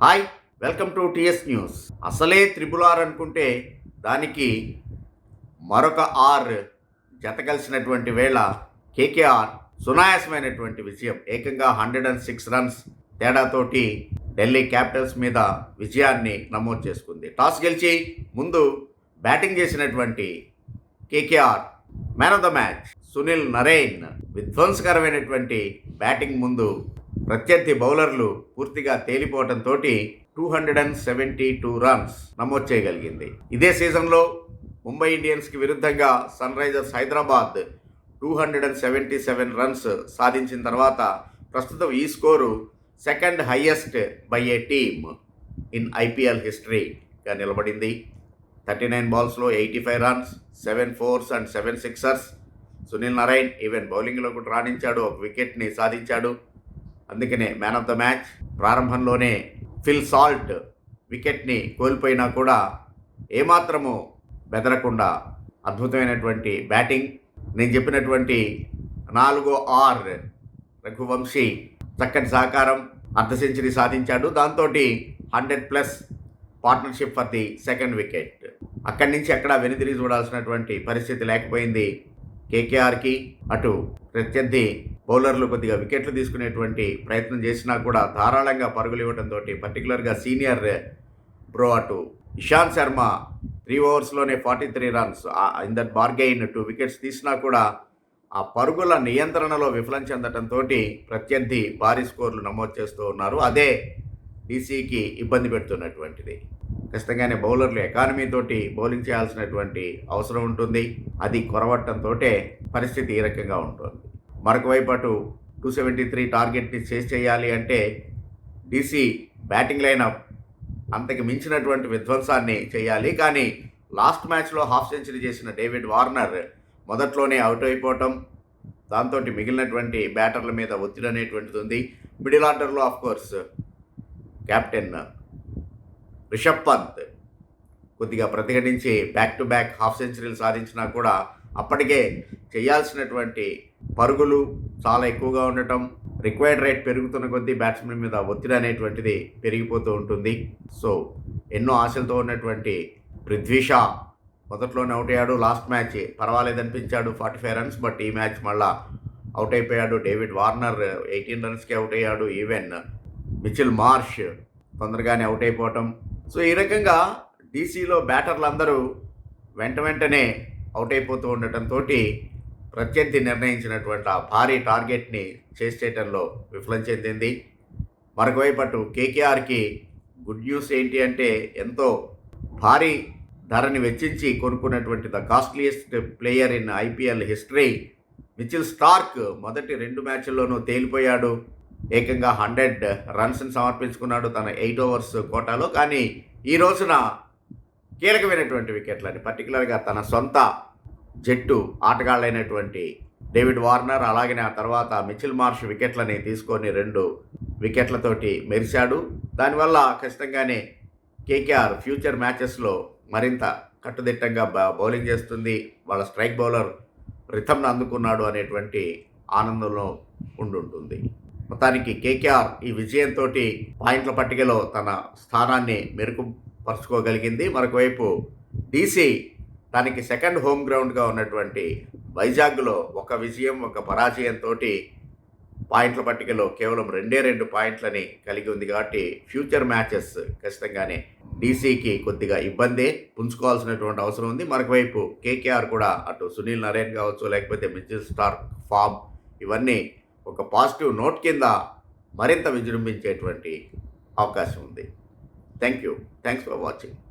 Hi welcome to TS news. అసలే triple R అనుకుంటే దానికి మరొక ఆర్ జత కలిసినటువంటి వేళ కేకేఆర్ సునాయాసమైనటువంటి విజయం. ఏకంగా హండ్రెడ్ అండ్ సిక్స్ రన్స్ తేడాతోటి ఢిల్లీ క్యాపిటల్స్ మీద విజయాన్ని నమోదు చేసుకుంది. టాస్ గెలిచి ముందు బ్యాటింగ్ చేసినటువంటి KKR man of the match Sunil Narine విధ్వంసకరమైనటువంటి batting ముందు ప్రత్యర్థి బౌలర్లు పూర్తిగా తేలిపోవడంతో two hundred and seventy two runs నమోదు చేయగలిగింది. ఇదే సీజన్లో ముంబై ఇండియన్స్కి విరుద్ధంగా Sunrisers Hyderabad two hundred and seventy seven runs సాధించిన తర్వాత ప్రస్తుతం ఈ score second highest by a team in IPL హిస్టరీగా నిలబడింది. Thirty nine బాల్స్లో eighty five runs seven fours and seven sixers. Sunil Narayan even బౌలింగ్లో కూడా రాణించాడు ఒక వికెట్ని సాధించాడు. అందుకనే మ్యాన్ ఆఫ్ ద మ్యాచ్ ప్రారంభంలోనే ఫిల్ సాల్ట్ వికెట్ని కోల్పోయినా కూడా ఏమాత్రము బెదరకుండా అద్భుతమైనటువంటి బ్యాటింగ్ నేను చెప్పినటువంటి నాలుగో ఆర్ రఘువంశీ చక్కటి సహకారం అర్ధ సెంచరీ సాధించాడు. దాంతో hundred plus partnership for the second wicket అక్కడి నుంచి అక్కడ వెనుదిరిగి చూడాల్సినటువంటి పరిస్థితి లేకపోయింది. కేకేఆర్కి అటు ప్రత్యర్థి బౌలర్లు కొద్దిగా వికెట్లు తీసుకునేటువంటి ప్రయత్నం చేసినా కూడా ధారాళంగా పరుగులు ఇవ్వడంతో పర్టికులర్గా సీనియర్ బ్రో అటు Ishant Sharma three ఓవర్స్లోనే forty three runs in that bargain two wickets తీసినా కూడా ఆ పరుగుల నియంత్రణలో విఫలం చెందడంతో ప్రత్యర్థి భారీ స్కోర్లు నమోదు చేస్తూ ఉన్నారు. అదే డీసీకి ఇబ్బంది పెడుతున్నటువంటిది. ఖచ్చితంగానే బౌలర్లు ఎకానమీతోటి బౌలింగ్ చేయాల్సినటువంటి అవసరం ఉంటుంది. అది కొరవటంతో పరిస్థితి ఈ రకంగా ఉంటుంది. మరొక వైపు అటు టూ సెవెంటీ త్రీ టార్గెట్ని చేస్ చేయాలి అంటే డీసీ బ్యాటింగ్ లైనప్ అంతకు మించినటువంటి విధ్వంసాన్ని చేయాలి. కానీ లాస్ట్ మ్యాచ్లో హాఫ్ సెంచరీ చేసిన డేవిడ్ వార్నర్ మొదట్లోనే అవుట్ అయిపోవటం దాంతో మిగిలినటువంటి బ్యాటర్ల మీద ఒత్తిడి అనేటువంటిది ఉంది. మిడిల్ ఆర్డర్లో of course captain Rishabh Pant కొద్దిగా ప్రతిఘటించి back to back half centuries సాధించినా కూడా అప్పటికే చేయాల్సినటువంటి పరుగులు చాలా ఎక్కువగా ఉండటం రిక్వైర్డ్ రేట్ పెరుగుతున్న కొద్దీ బ్యాట్స్మెన్ మీద ఒత్తిడి అనేటువంటిది పెరిగిపోతూ ఉంటుంది. సో ఎన్నో ఆశలతో ఉన్నటువంటి పృథ్వీ షా మొదట్లోనే అవుట్ అయ్యాడు. లాస్ట్ మ్యాచ్ పర్వాలేదనిపించాడు ఫార్టీ ఫైవ్ రన్స్ బట్ ఈ మ్యాచ్ మళ్ళా అవుట్ అయిపోయాడు. డేవిడ్ వార్నర్ ఎయిటీన్ రన్స్కి అవుట్ అయ్యాడు. ఈవెన్ మిచిల్ మార్ష్ తొందరగానే అవుట్ అయిపోవటం. సో ఈ రకంగా డీసీలో బ్యాటర్లు అందరూ వెంట వెంటనే అవుట్ అయిపోతూ ఉండటంతో ప్రత్యర్థి నిర్ణయించినటువంటి ఆ భారీ టార్గెట్ని చేసేయటంలో చేయడంలో విఫలం చెందింది. మరొకవైపు అటు కేకేఆర్కి గుడ్ న్యూస్ ఏంటి అంటే ఎంతో భారీ ధరని వెచ్చించి కొనుక్కున్నటువంటి the costliest player in IPL history Mitchell Starc మొదటి రెండు మ్యాచ్ల్లోనూ తేలిపోయాడు. ఏకంగా హండ్రెడ్ రన్స్ని సమర్పించుకున్నాడు తన ఎయిట్ ఓవర్స్ కోటాలో. కానీ ఈ రోజున కీలకమైనటువంటి వికెట్లని పర్టికులర్గా తన సొంత జట్టు ఆటగాళ్ళైనటువంటి డేవిడ్ వార్నర్ అలాగే ఆ తర్వాత మిచిల్ మార్ష్ వికెట్లని తీసుకొని రెండు వికెట్లతోటి మెరిశాడు. దానివల్ల ఖచ్చితంగానే కేకేఆర్ ఫ్యూచర్ మ్యాచెస్లో మరింత కట్టుదిట్టంగా బౌలింగ్ చేస్తుంది. వాళ్ళ స్ట్రైక్ బౌలర్ రిథమ్ను అందుకున్నాడు అనేటువంటి ఆనందంలో ఉండుంటుంది. మొత్తానికి కేకేఆర్ ఈ విజయంతో పాయింట్ల పట్టికలో తన స్థానాన్ని మెరుగుపరుచుకోగలిగింది మరొకవైపు డీసీ తనకి సెకండ్ హోమ్ గ్రౌండ్గా ఉన్నటువంటి వైజాగ్లో ఒక విజయం ఒక పరాజయంతో పాయింట్ల పట్టికలో కేవలం రెండే రెండు పాయింట్లని కలిగి ఉంది కాబట్టి ఫ్యూచర్ మ్యాచెస్ ఖచ్చితంగానే డీసీకి కొద్దిగా ఇబ్బందే. పుంజుకోవాల్సినటువంటి అవసరం ఉంది. మరొకవైపు కేకేఆర్ కూడా అటు సునీల్ నరేన్ కావచ్చు లేకపోతే మిచిల్ స్టార్ ఫామ్ ఇవన్నీ ఒక పాజిటివ్ నోట్ కింద మరింత విజృంభించేటువంటి అవకాశం ఉంది. Thank you thanks for watching.